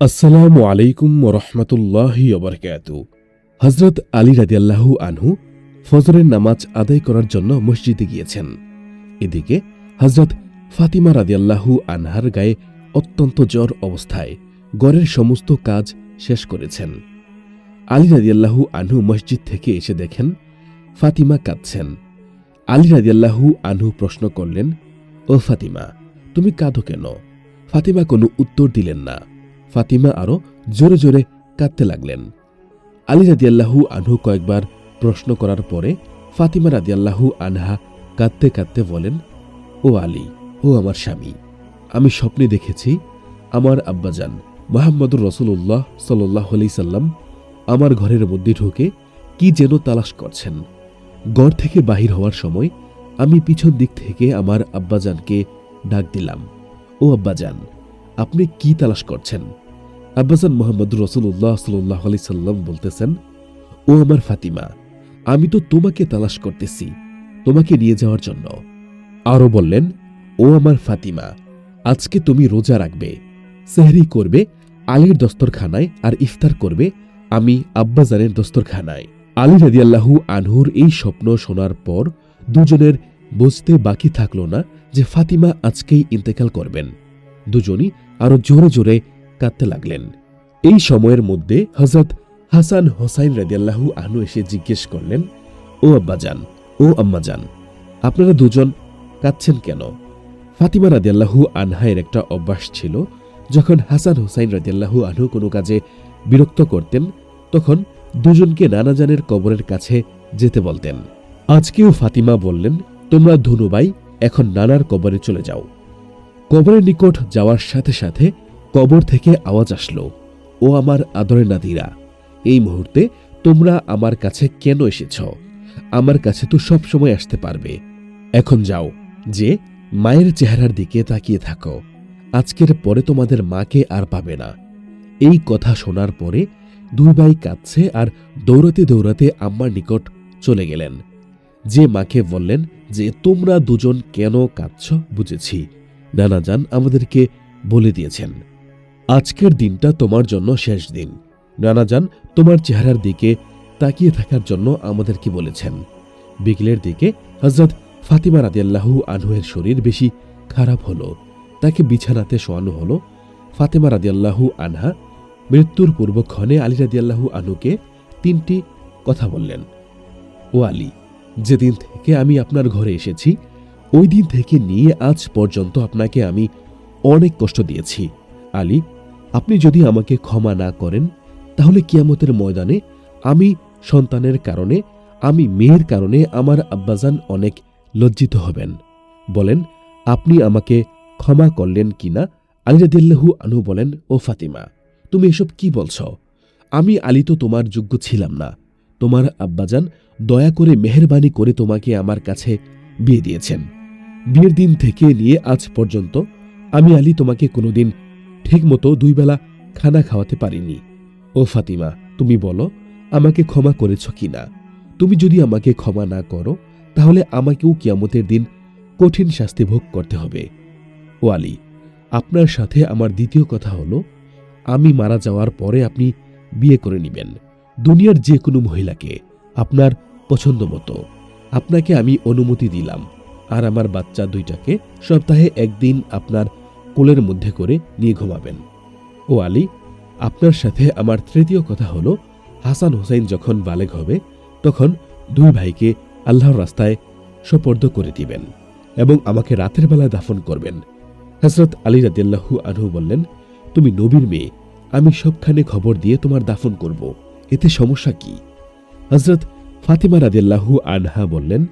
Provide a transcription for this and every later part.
আসসালামু আলাইকুম রহমতুল্লাহ ওবরকাত হজরত আলী রাদিয়াল্লাহু আনহু ফজরের নামাজ আদায় করার জন্য মসজিদে গিয়েছেন। এদিকে হজরত ফাতিমা রাদিয়াল্লাহু আনহার গায়ে অত্যন্ত জ্বর অবস্থায় গড়ের সমস্ত কাজ শেষ করেছেন। আলী রাদিয়াল্লাহু আনহু মসজিদ থেকে এসে দেখেন ফাতিমা কাঁদছেন। আলী রাদিয়াল্লাহু আনহু প্রশ্ন করলেন, ও ফাতিমা, তুমি কাঁদো কেন? ফাতিমা কোনো উত্তর দিলেন না। ফাতিমা আরও জোরে জোরে কাঁদতে লাগলেন। আলী রাদিয়াল্লাহু আনহু কয়েকবার প্রশ্ন করার পরে ফাতিমা রাদিয়াল্লাহু আনহা কাঁদতে কাঁদতে বলেন, ও আলী, ও আমার স্বামী, আমি স্বপ্নে দেখেছি আমার আব্বাজান মোহাম্মদুর রসুল্লাহ সাল্লাহ আলি সাল্লাম আমার ঘরের মধ্যে ঢুকে কি যেন তালাশ করছেন। ঘর থেকে বাহির হওয়ার সময় আমি পিছন দিক থেকে আমার আব্বাজানকে ডাক দিলাম, ও আব্বাজান আপনি কি তালাশ করছেন? আব্বাসান মোহাম্মদ রসুল্লাহ সাল্লাহ আলি সাল্লাম বলতেছেন, ও আমার ফাতিমা, আমি তো তোমাকে তালাশ করতেছি, তোমাকে নিয়ে যাওয়ার জন্য। আরও বললেন, ও আমার ফাতিমা, আজকে তুমি রোজা রাখবে, সেহরি করবে, আলীর দস্তরখানায় আর ইফতার করবে, আমি আব্বাজানের দস্তরখানায়। আলী রাদিয়াল্লাহু আনহুর এই স্বপ্ন শোনার পর দুজনের বুঝতে বাকি থাকল না যে ফাতিমা আজকেই ইন্তেকাল করবেন। দুজনই আরও জোরে জোরে কাঁদতে লাগলেন। এই সময়ের মধ্যে হজরত হাসান হোসাইন রাদিয়াল্লাহু আনহু এসে জিজ্ঞেস করলেন, ও আব্বাজান, ও আম্মাজান, আপনারা দুজন কাঁদছেন কেন? ফাতিমা রাদিয়াল্লাহু আনহায়ের একটা অভ্যাস ছিল, যখন হাসান হোসাইন রাদিয়াল্লাহু আনহু কোনো কাজে বিরক্ত করতেন, তখন দুজনকে নানাজানের কবরের কাছে যেতে বলতেন। আজকেও ফাতিমা বললেন, তোমরা ধনুবাই এখন নানার কবরে চলে যাও। কবরের নিকট যাওয়ার সাথে সাথে কবর থেকে আওয়াজ আসলো, ও আমার আদরের নাদিরা, এই মুহূর্তে তোমরা আমার কাছে কেন এসেছ? আমার কাছে তো সব সময় আসতে পারবে। এখন যাও, যে মায়ের চেহারার দিকে তাকিয়ে থাকো। আজকের পরে তোমাদের মাকে আর পাবে না। এই কথা শোনার পরে দুই ভাই কাঁদছে আর দৌড়াতে দৌড়াতে আম্মার নিকট চলে গেলেন। যে মাকে বললেন যে, তোমরা দুজন কেন কাঁদছ? বুঝেছি। নানাজান আমাদেরকে বলে দিয়েছেন, আজকের দিনটা তোমার জন্য শেষ দিন। নানাজান তোমার চেহারার দিকে তাকিয়ে থাকার জন্য আমাদেরকে বলেছেন, বিকেলের দিকে হজরত ফাতিমা রাদিয়াল্লাহু আনহুয়ের শরীর বেশি খারাপ হলো, তাকে বিছানাতে শোয়ানো হলো। ফাতেমা রাদিয়াল্লাহু আনহা মৃত্যুর পূর্বক্ষণে আলী রাদিয়াল্লাহু আনুকে তিনটি কথা বললেন, ও আলী, যেদিন থেকে আমি আপনার ঘরে এসেছি ওই দিন থেকে নিয়ে আজ পর্যন্ত আপনাকে আমি অনেক কষ্ট দিয়েছি। আলী, আপনি যদি আমাকে ক্ষমা না করেন, তাহলে কিয়ামতের ময়দানে আমি সন্তানের কারণে, আমি মেয়ের কারণে আমার আব্বাজান অনেক লজ্জিত হবেন। বলেন, আপনি আমাকে ক্ষমা করলেন কি কিনা আলিরাদিল্লাহু আনু বলেন, ও ফাতিমা, তুমি এসব কি বলছ? আমি আলী তো তোমার যোগ্য ছিলাম না। তোমার আব্বাজান দয়া করে মেহরবানি করে তোমাকে আমার কাছে বিয়ে দিয়েছেন। বিয়ের দিন থেকে নিয়ে আজ পর্যন্ত আমি আলী তোমাকে কোনোদিন ঠিকমতো দুই বেলা খানা খাওয়াতে পারিনি। ও ফাতিমা, তুমি বলো, আমাকে ক্ষমা করেছ কি না তুমি যদি আমাকে ক্ষমা না করো, তাহলে আমাকেও কিয়ামতের দিন কঠিন শাস্তি ভোগ করতে হবে। ও আলী, আপনার সাথে আমার দ্বিতীয় কথা হলো, আমি মারা যাওয়ার পরে আপনি বিয়ে করে নেবেন। দুনিয়ার যে কোনো মহিলাকে আপনার পছন্দ মতো। আপনাকে আমি অনুমতি দিলাম। আর আমার বাচ্চা দুইটাকে সপ্তাহে একদিন আপনার কোলের মধ্যে করে নিয়ে ঘুমাবেন। ও আলী, আপনার সাথে আমার তৃতীয় কথা হলো, হাসান হোসাইন যখন বালেগ হবে, তখন দুই ভাইকে আল্লাহর রাস্তায় সোপর্দ করে দিবেন এবং আমাকে রাতের বেলায় দাফন করবেন। হজরত আলী রাদিল্লাহু আনহু বললেন, তুমি নবীর মেয়ে, আমি সবখানে খবর দিয়ে তোমার দাফন করব। এতে সমস্যা কি? হজরত ফাতিমা রাদিল্লাহু আনহা বললেন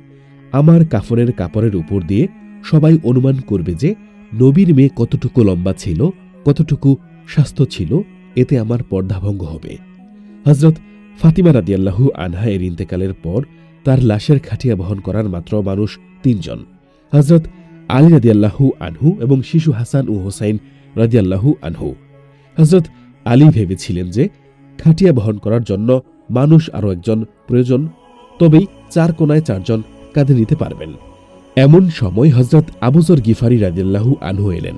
আমার কাফনের কাপড়ের উপর দিয়ে সবাই অনুমান করবে যে নবীর মেয়ে কতটুকু লম্বা ছিল, কতটুকু স্বাস্থ্য ছিল, এতে আমার পর্দাভঙ্গ হবে। হজরত ফাতিমা রাদিয়াল্লাহু আনহা এর ইন্তেকালের পর তার লাশের খাটিয়া বহন করার মাত্র মানুষ তিনজন। হজরত আলী রাদিয়াল্লাহু আনহু এবং শিশু হাসান ও হোসাইন রাদিয়াল্লাহু আনহু। হজরত আলী ভেবেছিলেন যে খাটিয়া বহন করার জন্য মানুষ আরও একজন প্রয়োজন, তবেই চার কোনায় চারজন কাঁধে নিতে পারবেন। এমন সময় হজরত আবুজর গিফারি রাদিয়াল্লাহু আনহু এলেন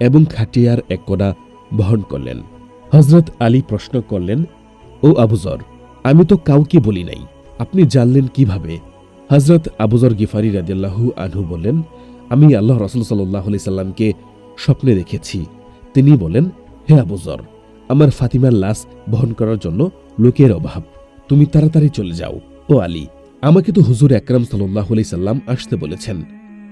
এবং খাটিয়ার এক কোনা বহন করলেন। হজরত আলী প্রশ্ন করলেন, ও আবুজর আমি তো কাউকে বলি নাই। আপনি জানলেন কীভাবে? হজরত আবুজর গিফারি রাদিয়াল্লাহু আনহু বললেন, আমি আল্লাহ রসুল সাল্লাহ আলি সাল্লামকে স্বপ্নে দেখেছি। তিনি বলেন, হে আবুজর আমার ফাতিমার লাশ বহন করার জন্য লোকের অভাব। তুমি তাড়াতাড়ি চলে যাও। ও আলী আমাকে তো হুজুর একরাম সাল্লাহ সাল্লাম আসতে বলেছেন।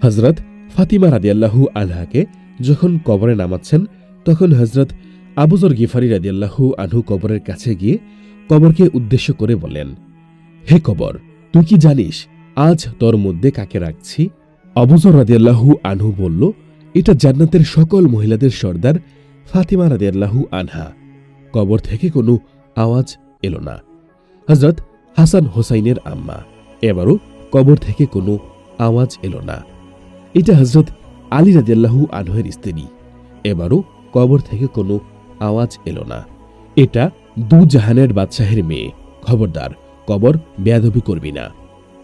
হজরত ফাতিমা রাদিয়াল্লাহু আনহাকে যখন কবরে নামাচ্ছেন, তখন হজরত আবুজর গিফারি রাদিয়াল্লাহু আনহু কবরের কাছে গিয়ে কবরকে উদ্দেশ্য করে বলেন হে কবর, তুই কি জানিস আজ তোর মধ্যে কাকে রাখছি? অবুজর রাদিয়াল্লাহু আনহু বলল, এটা জান্নাতের সকল মহিলাদের সর্দার ফাতিমা রাদিয়াল্লাহু আনহা। কবর থেকে কোনো আওয়াজ এলো না। হজরত হাসান হোসাইনের আম্মা। এবারও কবর থেকে কোনো আওয়াজ এলো না। এটা হজরত আলী রাদিয়াল্লাহু আনহের স্ত্রী। এবারও কবর থেকে কোনো আওয়াজ এলো না। এটা দু জাহানের বাদশাহের মেয়ে। খবরদার, কবর বেয়াদবি করবি না।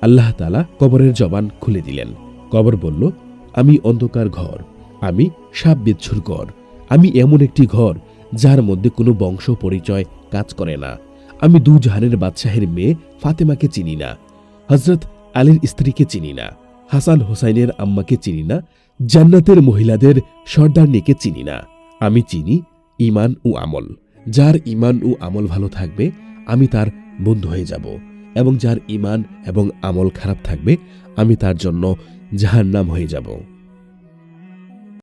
আল্লাহ তালা কবরের জবান খুলে দিলেন। কবর বলল, আমি অন্ধকার ঘর, আমি সাপ বিচ্ছুর ঘর, আমি এমন একটি ঘর যার মধ্যে কোনো বংশ পরিচয় কাজ করে না। আমি দু জাহানের বাদশাহের মেয়ে ফাতেমাকে চিনি না। হজরত আলীর স্ত্রীকে চিনি না, হাসান হোসাইনের আম্মাকে চিনি না, জান্নাতের মহিলাদের সর্দারনিকে চিনি না। আমি চিনি ইমান ও আমল। যার ইমান ও আমল ভালো থাকবে, আমি তার বন্ধু হয়ে যাব। এবং যার ইমান এবং আমল খারাপ থাকবে, আমি তার জন্য জাহান্নাম হয়ে যাব।